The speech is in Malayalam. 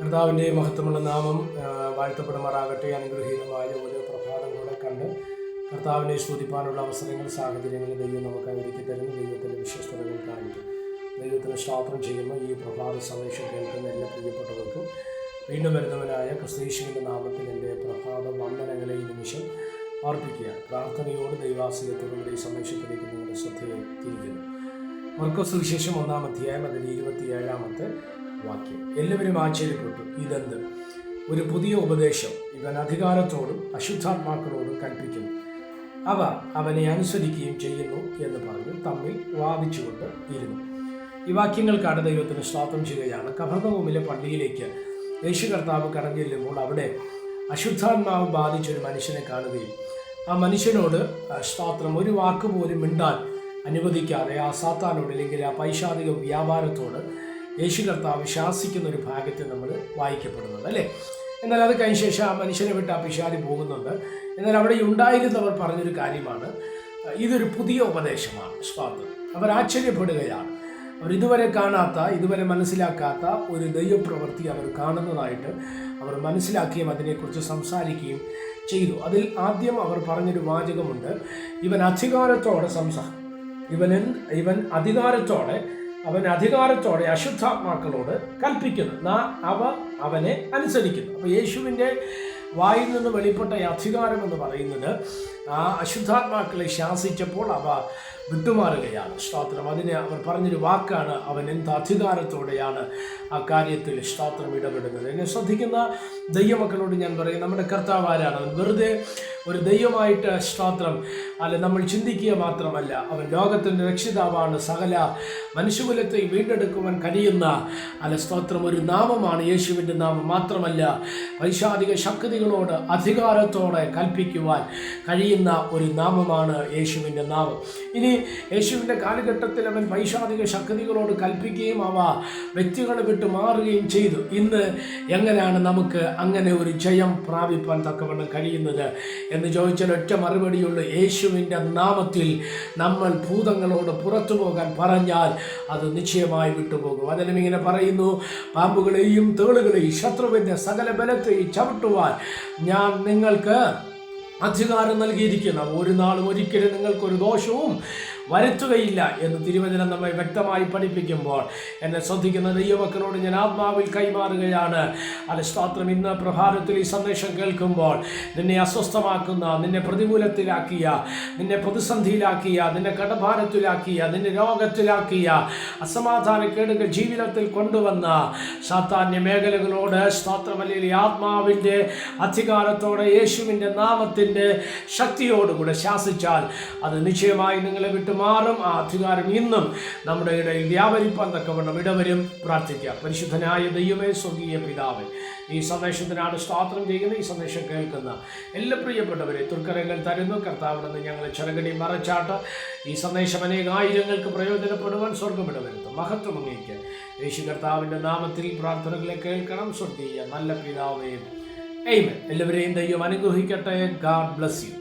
കർത്താവിന്റെ മഹത്വമുള്ള നാമം വാഴ്ത്തപ്പെടുമാറാകട്ടെ. അനുഗ്രഹീതമായ ഓരോ പ്രഭാതം കൂടെ കണ്ട് കർത്താവിനെ സ്തുതിപ്പാനുള്ള അവസരങ്ങൾ സാഹചര്യങ്ങൾ ദൈവം നമുക്ക് ഒരുക്കി തരുന്നു. ദൈവത്തിന്റെ വിശ്വസ്തതകൾക്കായിട്ട് ദൈവത്തിന് സ്തോത്രം ചെയ്യുന്ന. ഈ പ്രഭാത സന്ദേശം കേൾക്കുന്ന എല്ലാ പ്രിയപ്പെട്ടവർക്കും. വീണ്ടും വരുന്നവനായ ക്രിസ്തീശുവിന്റെ നാമത്തിൽ എന്റെ പ്രഭാത വന്ദനങ്ങളെ ഈ നിമിഷം അർപ്പിക്കുക. പ്രാർത്ഥനയോട് ദൈവാസിയത്തോടുകൂടി ഈ സന്ദേശത്തിലേക്ക് നിങ്ങളുടെ ശ്രദ്ധയെ തിരിക്കുന്നു മർക്കോസ് സുവിശേഷം ഒന്നാം അധ്യായം അതിന്റെ ഇരുപത്തിയേഴാമത്തെ വാക്യം. എല്ലാവരും ആശ്ചര്യപ്പെട്ടു. ഇതെന്ത്? ഒരു പുതിയ ഉപദേശം ഇവൻ അധികാരത്തോടും അശുദ്ധാത്മാക്കളോടും കൽപ്പിക്കുന്നു. അവ അവനെ അനുസരിക്കുകയും ചെയ്യുന്നു എന്ന് പറഞ്ഞ് തമ്മിൽ വാദിച്ചുകൊണ്ട് ഇരുന്നു. ഈ വാക്യങ്ങൾക്കാണ് ദൈവത്തിന് സ്വാതം ചെയ്യുകയാണ്. കഫർണഭൂമിലെ പള്ളിയിലേക്ക് യേശു കർത്താവ് കടഞ്ഞില്ലുമ്പോൾ അവിടെ അശുദ്ധാത്മാവ് ബാധിച്ചൊരു മനുഷ്യനെ കാണുകയും ആ മനുഷ്യനോട് സ്തോത്രം ഒരു വാക്ക് പോലും മിണ്ടാൻ അനുവദിക്കാതെ ആ സാത്താനോട് അല്ലെങ്കിൽ ആ പൈശാചിക വ്യാപാരത്തോട് യേശു കർത്താവ് ശാസിക്കുന്ന ഒരു ഭാഗത്തെ നമ്മൾ വായിക്കപ്പെടുന്നത് അല്ലേ? എന്നാൽ അത് കഴിഞ്ഞ ശേഷം ആ മനുഷ്യനെ വിട്ട് ആ പിശാരി പോകുന്നുണ്ട്. എന്നാൽ അവിടെ ഉണ്ടായിരുന്നവർ പറഞ്ഞൊരു കാര്യമാണ് ഇതൊരു പുതിയ ഉപദേശമാണ് സ്വാതന്ത്ര്യം അവർ ആശ്ചര്യപ്പെടുകയാണ്. അവർ ഇതുവരെ കാണാത്ത ഇതുവരെ മനസ്സിലാക്കാത്ത ഒരു ദൈവപ്രവൃത്തി അവർ കാണുന്നതായിട്ട് അവർ മനസ്സിലാക്കുകയും അതിനെക്കുറിച്ച് സംസാരിക്കുകയും ചെയ്തു. അതിൽ ആദ്യം അവർ പറഞ്ഞൊരു വാചകമുണ്ട് ഇവൻ അധികാരത്തോടെ സംസാ ഇവൻ ഇവൻ അധികാരത്തോടെ അവൻ അധികാരത്തോടെ അശുദ്ധാത്മാക്കളോട് കൽപ്പിക്കുന്നു. നാ അവ അവനെ അനുസരിക്കുന്നു. അപ്പോൾ യേശുവിന്റെ വായിൽ നിന്ന് വെളിപ്പെട്ട അധികാരം എന്ന് പറയുന്നത് ആ അശുദ്ധാത്മാക്കളെ ശാസിച്ചപ്പോൾ അവ വിട്ടുമാറുകയാണ്. സ്തോത്രം. അതിന് അവർ പറഞ്ഞൊരു വാക്കാണ് അവൻ എന്ത് അധികാരത്തോടെയാണ് ആ കാര്യത്തിൽ സ്തോത്രം ഇടപെടുന്നത്. എന്നെ ശ്രദ്ധിക്കുന്ന ദൈവമക്കളോട് ഞാൻ പറയും നമ്മുടെ കർത്താവ് ആരാണ് വെറുതെ ഒരു ദൈവമായിട്ട് സ്തോത്രം. അല്ല നമ്മൾ ചിന്തിക്കുക മാത്രമല്ല അവൻ ലോകത്തിന്റെ രക്ഷിതാവാണ്. സകല മനുഷ്യകുലത്തെ വീണ്ടെടുക്കുവാൻ കഴിയുന്ന അല്ല സ്തോത്രം ഒരു നാമമാണ് യേശുവിന്റെ നാമം മാത്രമല്ല വൈശാധിക ശക്തികളോട് അധികാരത്തോടെ കൽപ്പിക്കുവാൻ കഴിയുന്ന ഒരു നാമമാണ് യേശുവിന്റെ നാമം. ഇനി യേശുവിന്റെ കാലഘട്ടത്തിൽ അവൻ വൈശാധിക ശക്തികളോട് കൽപ്പിക്കുകയും അവ വ്യക്തികളെ വിട്ട് മാറുകയും ചെയ്തു. ഇന്ന് എങ്ങനെയാണ് നമുക്ക് അങ്ങനെ ഒരു ജയം പ്രാപിപ്പാൻ തക്കവണ്ണം കഴിയുന്നത് എന്ന് ചോദിച്ചാൽ ഒറ്റ മറുപടിയുള്ള. യേശുവിന്റെ നാമത്തിൽ നമ്മൾ ഭൂതങ്ങളോട് പുറത്തു പോകാൻ പറഞ്ഞാൽ അത് നിശ്ചയമായി വിട്ടുപോകും. അതിലും ഇങ്ങനെ പറയുന്നു പാമ്പുകളെയും തേളുകളെയും ശത്രുവിന്റെ സകല ബലത്തെയും ചവിട്ടുവാൻ ഞാൻ നിങ്ങൾക്ക് അധികാരം നൽകിയിരിക്കുന്ന. ഒരു നാളും ഒരിക്കലും നിങ്ങൾക്കൊരു ദോഷവും വരുത്തുകയില്ല എന്ന് തിരുവചനം നമ്മെ വ്യക്തമായി പഠിപ്പിക്കുമ്പോൾ. എന്നെ ശ്രദ്ധിക്കുന്ന ദൈവമക്കളോട് ഞാൻ ആത്മാവിൽ കൈമാറുകയാണ്. അല്ല സ്വാത്രം ഇന്ന് പ്രഭാതത്തിൽ ഈ സന്ദേശം കേൾക്കുമ്പോൾ നിന്നെ അസ്വസ്ഥമാക്കുന്ന നിന്നെ പ്രതികൂലത്തിലാക്കിയ നിന്നെ പ്രതിസന്ധിയിലാക്കിയ നിന്നെ കടഭാരത്തിലാക്കിയ നിന്നെ രോഗത്തിലാക്കിയ അസമാധാനക്കേടുകൾ ജീവിതത്തിൽ കൊണ്ടുവന്ന സാത്താന്യ മേഖലകളോട് സ്തോത്രമല്ലെങ്കിൽ ആത്മാവിന്റെ അധികാരത്തോടെ യേശുവിന്റെ നാമത്തിന്റെ ശക്തിയോടുകൂടെ ശാസിച്ചാൽ അത് നിശ്ചയമായി നിങ്ങളെ വിട്ടുമാറും ആ അധികാരം ഇന്നും നമ്മുടെ ഇടയിൽ വ്യാപരിപ്പാൻ തക്കവണ്ണം ഇടവരും. പ്രാർത്ഥിക്കാം പരിശുദ്ധനായ ദൈവമേ സ്വർഗീയ പിതാവ് ഈ സന്ദേശത്തിനാണ് സ്വാത്രം ചെയ്യുന്ന ഈ സന്ദേശം കേൾക്കുന്ന എല്ലാ പ്രിയപ്പെട്ടവരെ തുർക്കരങ്ങൾ തരുന്നു. കർത്താവിടുന്ന് ഞങ്ങളെ ചെറുകടി മറച്ചാട്ട് ഈ സന്ദേശം അനേകായിരങ്ങൾക്ക് പ്രയോജനപ്പെടുവാൻ സ്വർഗമിടവരുത്തും മഹത്വം അങ്ങേക്ക്. യേശു കർത്താവിന്റെ നാമത്തിൽ പ്രാർത്ഥനകളെ കേൾക്കണം. സ്വർഗീയ നല്ല പിതാവേ. എയ്മൻ എല്ലാവരെയും ദൈവം അനുഗ്രഹിക്കട്ടെ. God bless you